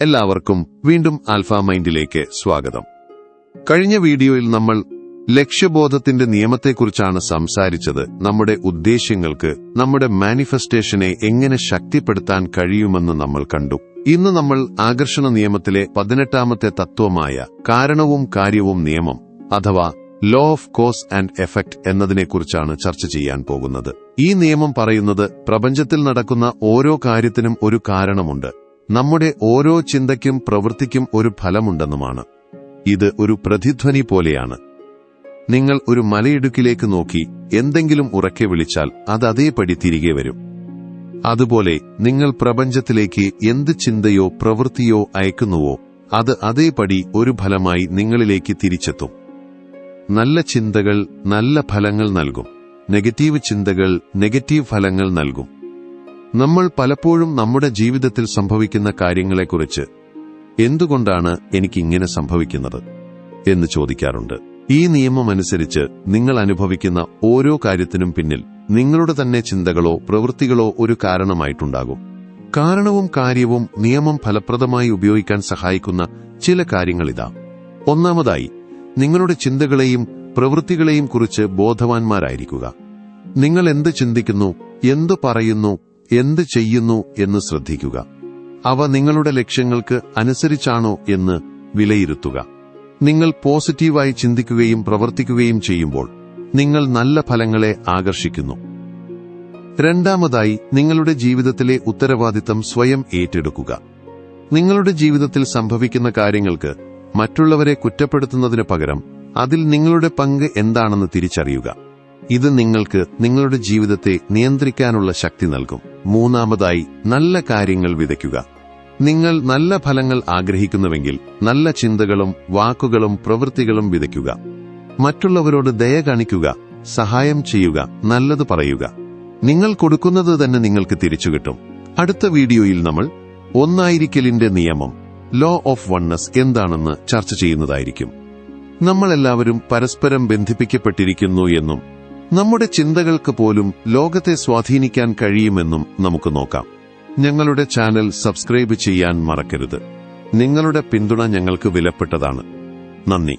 എല്ലാവർക്കും വീണ്ടും ആൽഫ മൈൻഡിലേക്ക് സ്വാഗതം. കഴിഞ്ഞ വീഡിയോയിൽ നമ്മൾ ലക്ഷ്യബോധത്തിന്റെ നിയമത്തെക്കുറിച്ചാണ് സംസാരിച്ചത് നമ്മുടെ ഉദ്ദേശ്യങ്ങൾക്ക് നമ്മുടെ മാനിഫെസ്റ്റേഷനെ എങ്ങനെ ശക്തിപ്പെടുത്താൻ കഴിയുമെന്ന് നമ്മൾ കണ്ടു. ഇന്ന് നമ്മൾ ആകർഷണ നിയമത്തിലെ പതിനെട്ടാമത്തെ തത്വമായ കാരണവും കാര്യവും നിയമം അഥവാ law of cause and effect എന്നതിനെക്കുറിച്ചാണ് ചർച്ച ചെയ്യാൻ പോകുന്നത്. ഈ നിയമം പറയുന്നത് പ്രപഞ്ചത്തിൽ നടക്കുന്ന ഓരോ കാര്യത്തിനും ഒരു കാരണമുണ്ട്. നമ്മുടെ ഓരോ ചിന്തയ്ക്കും പ്രവൃത്തിക്കും ഒരു ഫലമുണ്ടെന്നുമാണ്. ഇത് ഒരു പ്രതിധ്വനി പോലെയാണ്. നിങ്ങൾ ഒരു മലയിടുക്കിലേക്ക് നോക്കി എന്തെങ്കിലും ഉറക്കെ വിളിച്ചാൽ അത് അതേപടി തിരികെ വരും. അതുപോലെ നിങ്ങൾ പ്രപഞ്ചത്തിലേക്ക് എന്ത് ചിന്തയോ പ്രവൃത്തിയോ അയക്കുന്നുവോ അത് അതേപടി ഒരു ഫലമായി നിങ്ങളിലേക്ക് തിരിച്ചെത്തും. നല്ല ചിന്തകൾ നല്ല ഫലങ്ങൾ നൽകും. നെഗറ്റീവ് ചിന്തകൾ നെഗറ്റീവ് ഫലങ്ങൾ നൽകും. നമ്മൾ പലപ്പോഴും നമ്മുടെ ജീവിതത്തിൽ സംഭവിക്കുന്ന കാര്യങ്ങളെക്കുറിച്ച് എന്തുകൊണ്ടാണ് എനിക്കിങ്ങനെ സംഭവിക്കുന്നത് എന്ന് ചോദിക്കാറുണ്ട്. ഈ നിയമം അനുസരിച്ച് നിങ്ങൾ അനുഭവിക്കുന്ന ഓരോ കാര്യത്തിനും പിന്നിൽ നിങ്ങളുടെ തന്നെ ചിന്തകളോ പ്രവൃത്തികളോ ഒരു കാരണമായിട്ടുണ്ടാകും. കാരണവും കാര്യവും നിയമം ഫലപ്രദമായി ഉപയോഗിക്കാൻ സഹായിക്കുന്ന ചില കാര്യങ്ങളിതാ. ഒന്നാമതായി നിങ്ങളുടെ ചിന്തകളെയും പ്രവൃത്തികളെയും കുറിച്ച് ബോധവാന്മാരായിരിക്കുക. നിങ്ങൾ എന്ത് ചിന്തിക്കുന്നു എന്തു പറയുന്നു എന്ത് ചെയ്യുന്നു എന്ന് ശ്രദ്ധിക്കുക. അവ നിങ്ങളുടെ ലക്ഷ്യങ്ങൾക്ക് അനുസരിച്ചാണോ എന്ന് വിലയിരുത്തുക. നിങ്ങൾ പോസിറ്റീവായി ചിന്തിക്കുകയും പ്രവർത്തിക്കുകയും ചെയ്യുമ്പോൾ നിങ്ങൾ നല്ല ഫലങ്ങളെ ആകർഷിക്കുന്നു. രണ്ടാമതായി നിങ്ങളുടെ ജീവിതത്തിലെ ഉത്തരവാദിത്തം സ്വയം ഏറ്റെടുക്കുക. നിങ്ങളുടെ ജീവിതത്തിൽ സംഭവിക്കുന്ന കാര്യങ്ങൾക്ക് മറ്റുള്ളവരെ കുറ്റപ്പെടുത്തുന്നതിന് പകരം അതിൽ നിങ്ങളുടെ പങ്ക് എന്താണെന്ന് തിരിച്ചറിയുക. ഇത് നിങ്ങൾക്ക് നിങ്ങളുടെ ജീവിതത്തെ നിയന്ത്രിക്കാനുള്ള ശക്തി നൽകും. മൂന്നാമതായി നല്ല കാര്യങ്ങൾ വിതയ്ക്കുക. നിങ്ങൾ നല്ല ഫലങ്ങൾ ആഗ്രഹിക്കുന്നുവെങ്കിൽ നല്ല ചിന്തകളും വാക്കുകളും പ്രവൃത്തികളും വിതയ്ക്കുക. മറ്റുള്ളവരോട് ദയ കാണിക്കുക സഹായം ചെയ്യുക നല്ലത് പറയുക. നിങ്ങൾ കൊടുക്കുന്നത് തന്നെ നിങ്ങൾക്ക് തിരിച്ചു കിട്ടും. അടുത്ത വീഡിയോയിൽ നമ്മൾ ഒന്നായിരിക്കലിന്റെ നിയമം ലോ ഓഫ് വണ്ണസ് എന്താണെന്ന് ചർച്ച ചെയ്യുന്നതായിരിക്കും. നമ്മളെല്ലാവരും പരസ്പരം ബന്ധിപ്പിക്കപ്പെട്ടിരിക്കുന്നു എന്നും നമ്മുടെ ചിന്തകൾക്ക് പോലും ലോകത്തെ സ്വാധീനിക്കാൻ കഴിയുമെന്നും നമുക്ക് നോക്കാം. ഞങ്ങളുടെ ചാനൽ സബ്സ്ക്രൈബ് ചെയ്യാൻ മറക്കരുത്. നിങ്ങളുടെ പിന്തുണ ഞങ്ങൾക്ക് വിലപ്പെട്ടതാണ്. നന്ദി.